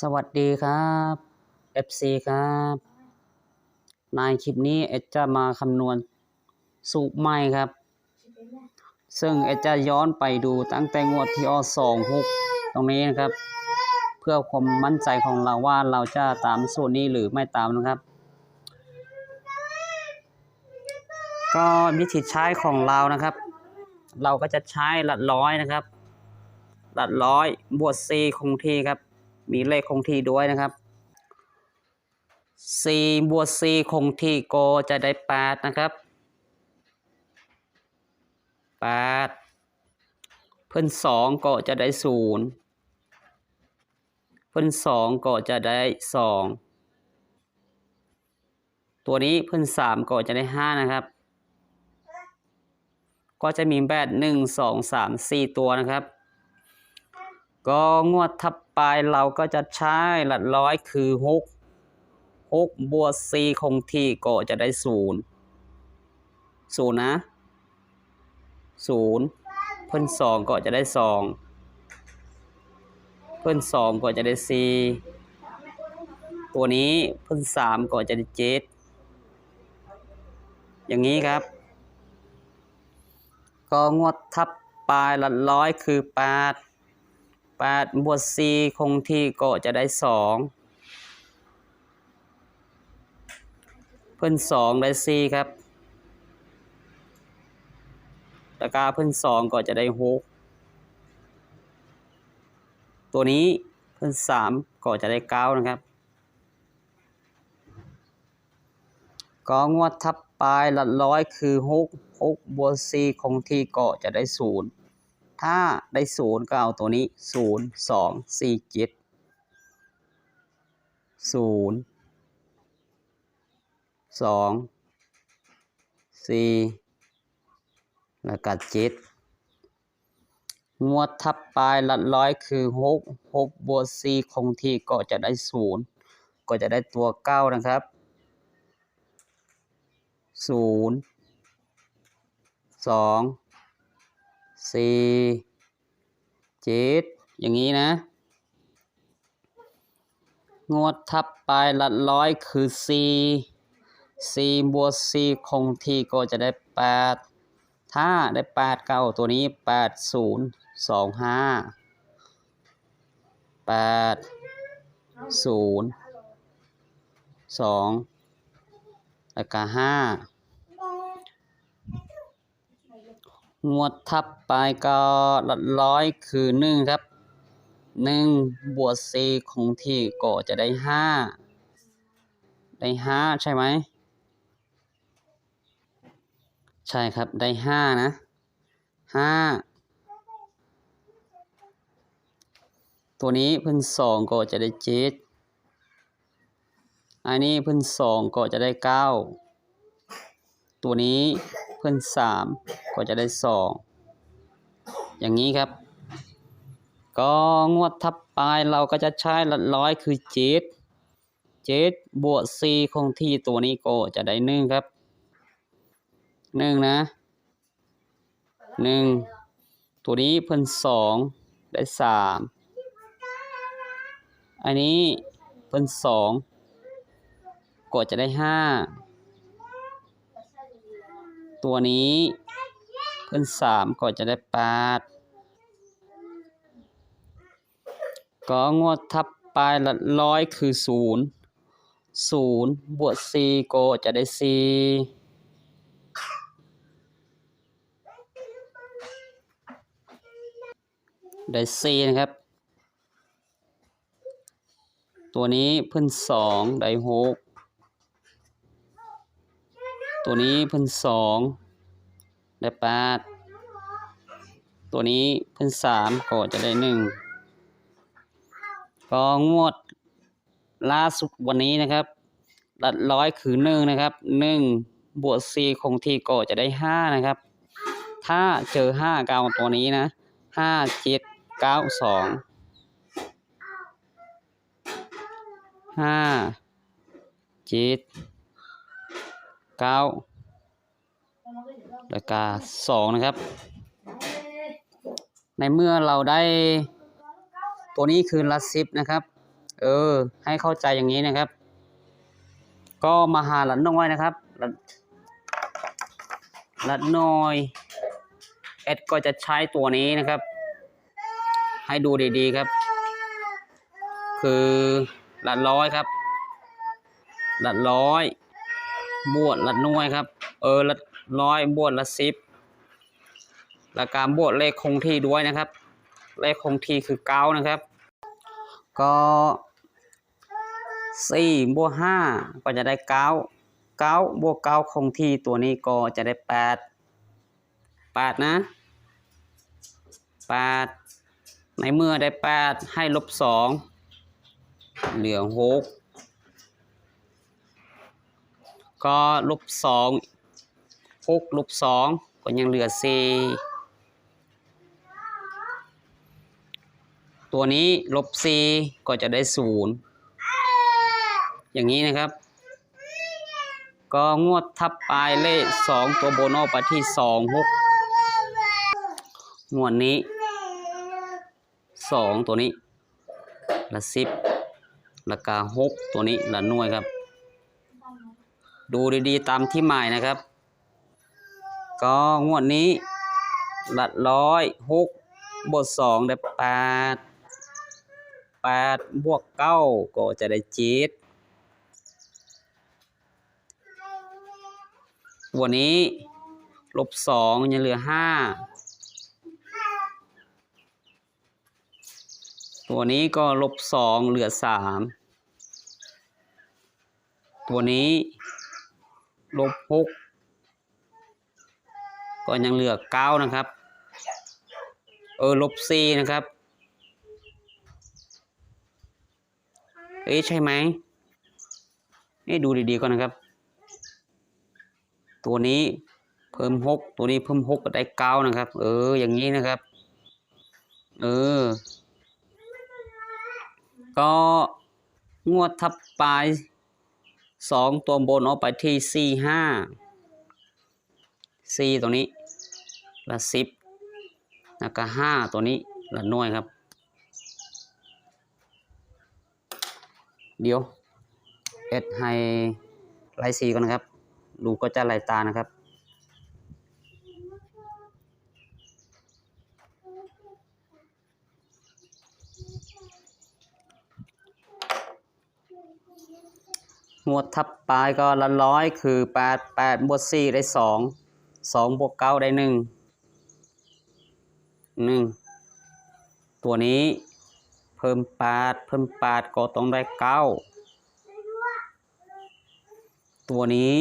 สวัสดีครับ FC ครับ ในคลิปนี้เอจะมาคำนวณสูตรใหม่ครับ ซึ่งเอจะย้อนไปดูตั้งแต่งวดที่อสองหกตรงนี้นะครับ เพื่อความมั่นใจของเราว่าเราจะตามสูตรนี้หรือไม่ตามนะครับ ก็วิธีใช้ของเรานะครับ เราก็จะใช้หลักร้อยนะครับ หลักร้อยบวก c คงที่ครับ มีเลขคงที่ด้วยนะครับ c บวก c คงที่ก็จะได้8นะครับ8เพิ่น2ก็จะได้0เพิ่น2ก็จะได้2ตัวนี้เพิ่น3ก็จะได้5นะครับ ก็จะมีแบบ1 2 3 4ตัวนะครับ ก็งวดทับไปเราก็จะใช้หลักร้อยคือหกหกบวกสี่คงที่ก็จะได้ศูนย์ศูนย์นะศูนย์เพิ่นสองก็จะได้สองเพิ่นสองก็จะได้สี่ตัวนี้เพิ่นสามก็จะได้เจ็ดอย่างนี้ครับ ก็งวดทับปลายลักร้อยคือแปด แปดบวกสี่คงที่ก็จะได้สองเพิ่นสองได้สี่ครับตะกาเพิ่นสองก็จะได้หกตัวนี้เพิ่นสามก็จะได้เก้านะครับ ก็งวดทับปลายลักร้อยคือหกหกบวกสี่คงที่ก็จะได้ศูนย์ ถ้าได้ศูนย์ก็เอาตัวนี้ศูนย์สองสี่เจ็ดศูนย์สองสี่แล้วก็เจ็ดงวดทับปลายลักร้อยคือหกหกบวกสี่คงที่ก็จะได้ศูนย์ก็จะได้ตัวเก้านะครับศูนย์สอง สี่เจ็ดอย่างนี้นะ งวดทับไปลายหลักร้อยคือสี่สี่บวกสี่คงที่ก็จะได้แปดถ้าได้แปดเก้าตัวนี้แปดศูนย์สองห้าแปดศูนย์สองแล้วก็ห้า งวดทับไปก็หลักร้อยคือหนึ่งครับหนึ่งบวกสี่คงที่ก็จะได้ห้าได้ห้าใช่ไหมใช่ครับได้ห้านะห้าตัวนี้เพิ่นสองก็จะได้เจ็ดอันนี้เพิ่นสองก็จะได้เก้าตัวนี้ เพิ่นสามก็จะได้สองอย่างนี้ครับ ก็งวดทับปลายเราก็จะใช้หลักร้อยคือเจ็ดเจ็ดบวกสี่คงที่ตัวนี้ก็จะได้หนึ่งครับหนึ่งนะหนึ่งตัวนี้เพิ่นสองได้สามอันนี้เพิ่นสองก็จะได้ห้า ตัวนี้ เพิ่นสามก็จะได้แปดก็งวดทับปลายละร้อยคือศูนย์ศูนย์บวกสี่ก็จะได้สี่ได้สี่นะครับ ตัวนี้เพิ่นสองได้หก ตัวนี้เพิ่นสองได้แปดตัวนี้เพิ่นสามก็จะได้หนึ่งก็งวดล่าสุดวันนี้นะครับหลักร้อยคือหนึ่งนะครับหนึ่งบวกสี่คงที่ก็จะได้ห้านะครับ ถ้าเจอห้าเก้าตัวนี้นะห้าเจ็ดเก้าสองห้าเจ็ด เก้าแล้วก็สองนะครับ ในเมื่อเราได้ ตัวนี้คือลัดซิปนะครับ เออ ให้เข้าใจอย่างนี้นะครับ ก็มาหาหลัดน้อยนะครับหลัดหลัดน้อยเอ็ดก็จะใช้ตัวนี้นะครับ ให้ดูดีๆครับ คือหลัดร้อยครับหลัดร้อย บวชลัดน้อยครับ เออลัดร้อยบวชลัดสิบและการบวชเลขคงที่ด้วยนะครับ เลขคงที่คือเก้านะครับ ก็สี่บวกห้าก็จะได้เก้าเก้าบวกเก้าคงที่ตัวนี้ก็จะได้แปดแปดนะแปดในเมื่อได้แปดให้ลบสองเหลือหก ก็ลบสองหกลบสองก็ยังเหลือสี่ตัวนี้ลบสี่ก็จะได้ศูนย์อย่างนี้นะครับ ก็งวดทับปลายเลขสองตัวโบนออกไปที่สองหกงวดนี้สองตัวนี้ละสิบละกาหกตัวนี้ละหน่วยครับ ดูดีๆ ตามที่หมายนะครับ ก็งวดนี้หลัดร้อยหกบวกสองได้แปดแปดบวกเก้าก็จะได้เจ็ดตัวนี้ลบสองยังเหลือห้าตัวนี้ก็ลบสองเหลือสามตัวนี้ ลบหกก็ยังเหลือเก้านะครับ เออลบสี่นะครับเอ๊ะใช่ไหมนี่ดูดีๆก่อนนะครับ ตัวนี้เพิ่มหกตัวนี้เพิ่มหกก็ได้เก้านะครับ เออ อย่างนี้นะครับ เออ ก็งวดทับปลาย สองตัวบนออกไปที่สี่ห้าสี่ตัวนี้ละสิบแล้วก็ห้าตัวนี้ละหน่วยครับ เดี๋ยวเอ็ดให้ไล่สีก่อนนะครับ ดูก็จะไหลตานะครับ หมวดทับปลายก็ละร้อยคือแปดแปดบวกสี่ได้สองสองบวกเก้าได้หนึ่งหนึ่งตัวนี้เพิ่มแปดเพิ่มแปดก็ต้องได้เก้าตัวนี้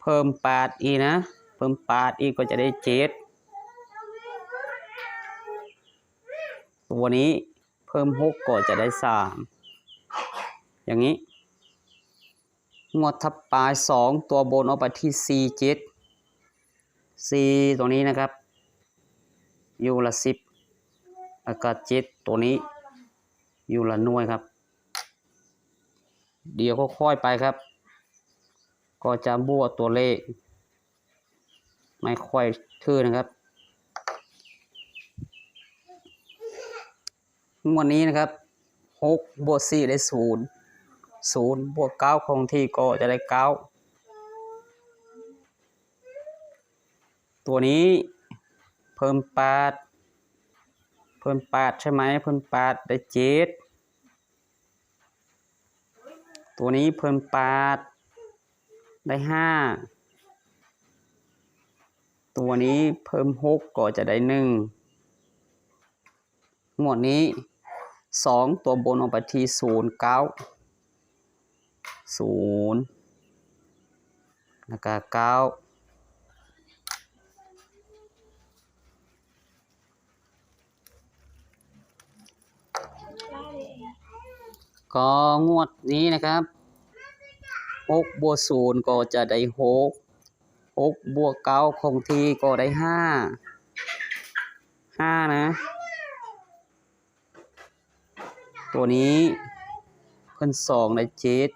เพิ่มแปดอีกนะ เพิ่มแปดอีกก็จะได้เจ็ดตัวนี้เพิ่มหกก็จะได้สาม อย่างนี้ งวดทับปลายสองตัวบนเอาไปที่สี่เจ็ดสี่ตัวนี้นะครับ อยู่ละสิบแล้วก็เจ็ดตัวนี้ อยู่ละหน่วยครับ เดี๋ยวก็ค่อยไปครับ ก็จะบวกตัวเลข ไม่ค่อยทื่อนะครับงวดนี้นะครับหกบวกสี่ได้ศูนย์ ศูนย์บวกเก้าคงที่ก็จะได้เก้าตัวนี้เพิ่มแปดเพิ่มแปดใช่ไหมเพิ่มแปดได้เจ็ดตัวนี้เพิ่มแปดได้ห้าตัวนี้เพิ่มหกก็จะได้หนึ่งหมวดนี้สองตัวบนออกไปที่ศูนย์เก้า ศูนย์แล้วก็เก้าก็งวดนี้นะครับหกบวกศูนย์ก็จะได้หกหกบวกเก้าคงที่ก็ได้ห้าห้านะ ตัวนี้เพิ่นสองได้เจ็ด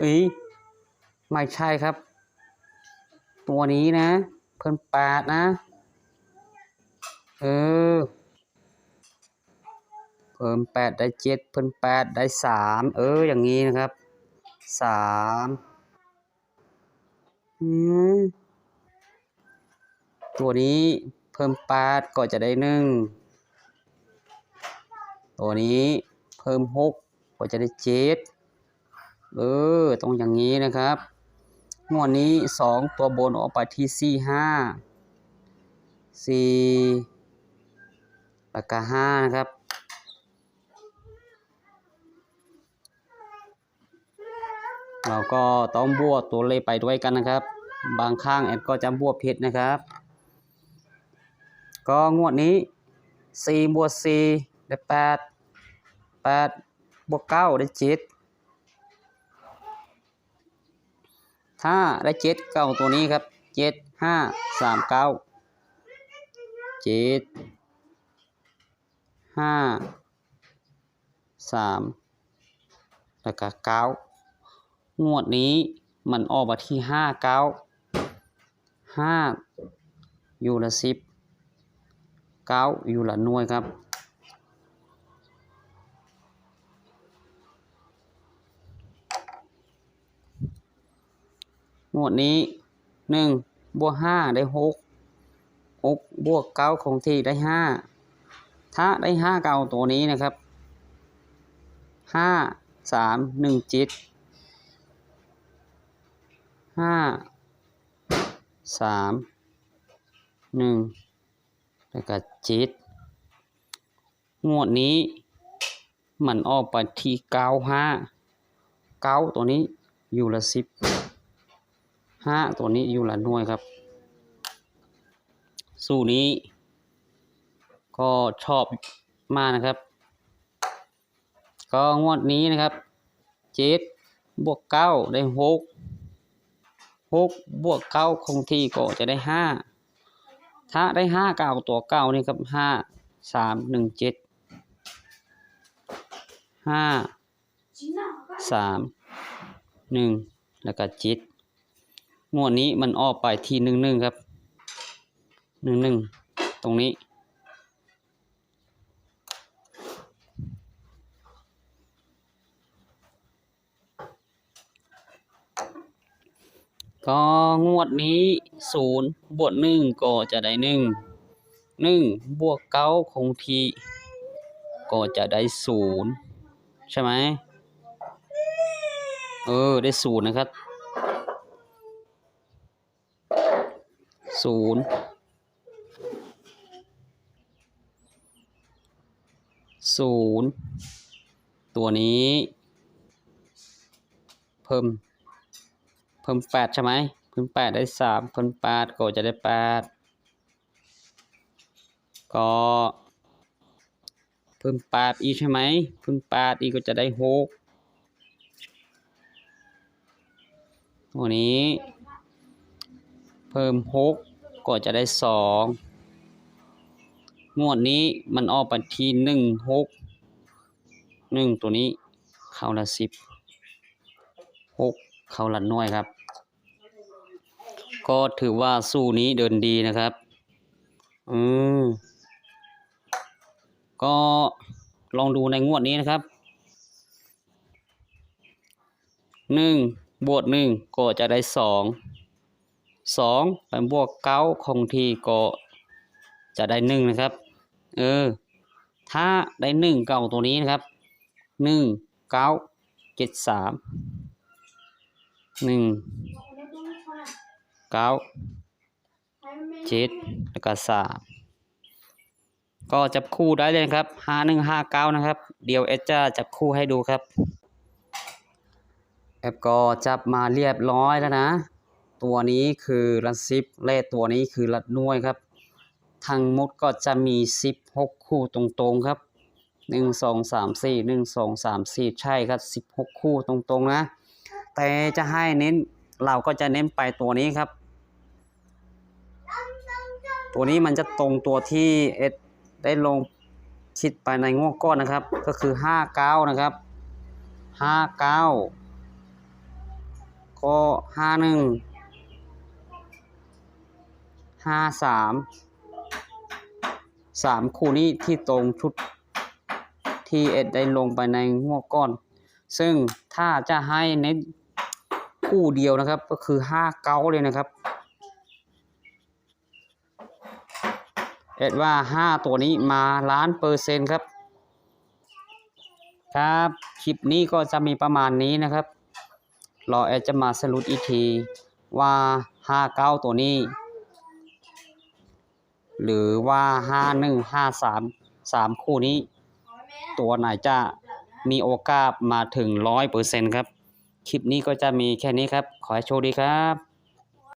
เอ้ยไม่ใช่ครับ ตัวนี้นะ เพิ่นแปดนะ เออ เพิ่มแปดได้เจ็ดเพิ่มแปดได้สามเอออย่างนี้นะครับสามอืมตัวนี้เพิ่มแปดก็จะได้หนึ่งตัวนี้เพิ่มหกก็จะได้เจ็ด เออตรงอย่างนี้นะครับ งวดนี้สองตัวบนออกไปที่สี่ห้าสี่ปากาห้านะครับเราก็ต้องบวกตัวเลขไปด้วยกันนะครับ บางข้างแอดก็จะบวกผิดนะครับ ก็งวดนี้สี่บวกสี่ได้แปดแปดบวกเก้าได้เจ็ด ถ้าได้เจ็ดเก้าตัวนี้ครับเจ็ดห้าสามเก้าเจ็ดห้าสามแล้วก็เก้างวดนี้มันออกมาที่ห้าเก้าห้าอยู่ละสิบเก้าอยู่ละหน่วยครับ วดนี้หนึ่งบวกห้าได้หกหกบวกเก้าคงที่ได้ห้าถ้าได้ห้าเก้าตัวนี้นะครับห้าสามหนึ่งจ็ดห้าสามหนึ่งแล้วก็จ็ดงวดนี้มันออกไปที่เก้าห้าเก้าตัวนี้อยู่ละสิบ ห้าตัวนี้อยู่หละหน่วยครับ สูตรนี้ ก็ชอบมากนะครับ ก็งวดนี้นะครับเจ็ดบวกเก้าได้หกหกบวกเก้าคงที่ก็จะได้ห้าถ้าได้ห้าเก้าตัวเก้านี่ครับห้าสามหนึ่งเจ็ดห้าสามหนึ่งแล้วก็เจ็ด งวดนี้มันออกไปทีหนึ่งหนึ่งครับหนึ่งหนึ่งตรงนี้ก็งวดนี้ศูนย์บวกหนึ่งก็จะได้หนึ่งหนึ่งบวกเก้าคงที่ก็จะได้ศูนย์ใช่ไหมเออ ได้ศูนย์นะครับ ศูนย์ศูนย์ตัวนี้ เพิ่ม เพิ่มแปดใช่ไหมเพิ่มแปดได้สามเพิ่มแปดก็จะได้แปดก็เพิ่มแปดอีกใช่ไหมเพิ่มแปดอีกก็จะได้หกตัวนี้ เพิ่มหก ก็จะได้สองงวดนี้มันออกไปที่หนึ่งหกหนึ่งตัวนี้เข้าละสิบหกเข้าละหน่วยครับ ก็ถือว่าสู้นี้เดินดีนะครับอืมก็ลองดูในงวดนี้นะครับหนึ่งบวกหนึ่งก็จะได้สอง สองไปบวกเก้าคงที่ก็จะได้หนึ่งนะครับเออถ้าได้หนึ่งเก้าตัวนี้นะครับหนึ่งเก้าเจ็ดสามหนึ่งเก้าเจ็ดแล้วก็สามก็จับคู่ได้เลยครับห้าหนึ่งห้าเก้านะครับ เดี๋ยวเอสจะจับคู่ให้ดูครับแอปก็จับมาเรียบร้อยแล้วนะ ตัวนี้คือรัดซิปเลขตัวนี้คือรัดน่วยครับ ทั้งหมดก็จะมีสิบหกคู่ตรงๆครับหนึ่งสองสามสี่หนึ่งสองสามสี่ใช่ครับสิบหกคู่ตรงๆนะ แต่จะให้เน้นเราก็จะเน้นไปตัวนี้ครับ ตัวนี้มันจะตรงตัวที่เอสได้ลงคิดไปในงวดก้อนนะครับ ก็คือห้าเก้านะครับห้าเก้าก็ ห้าสามสามคู่นี้ที่ตรงชุดที่เอ็ดได้ลงไปในงวดก้อน ซึ่งถ้าจะให้เน้นคู่เดียวนะครับ ก็คือห้าเก้าเลยนะครับ เอ็ดว่าห้าตัวนี้มาล้านเปอร์เซ็นต์ครับ ครับ คลิปนี้ก็จะมีประมาณนี้นะครับรอแอดจะมาสรุปอีกทีว่าห้าเก้าตัวนี้ หรือว่าห้าหนึ่งห้าสามสามคู่นี้ ตัวไหนจะมีโอกาสมาถึงร้อยเปอร์เซ็นต์ครับ คลิปนี้ก็จะมีแค่นี้ครับ ขอให้โชคดีครับ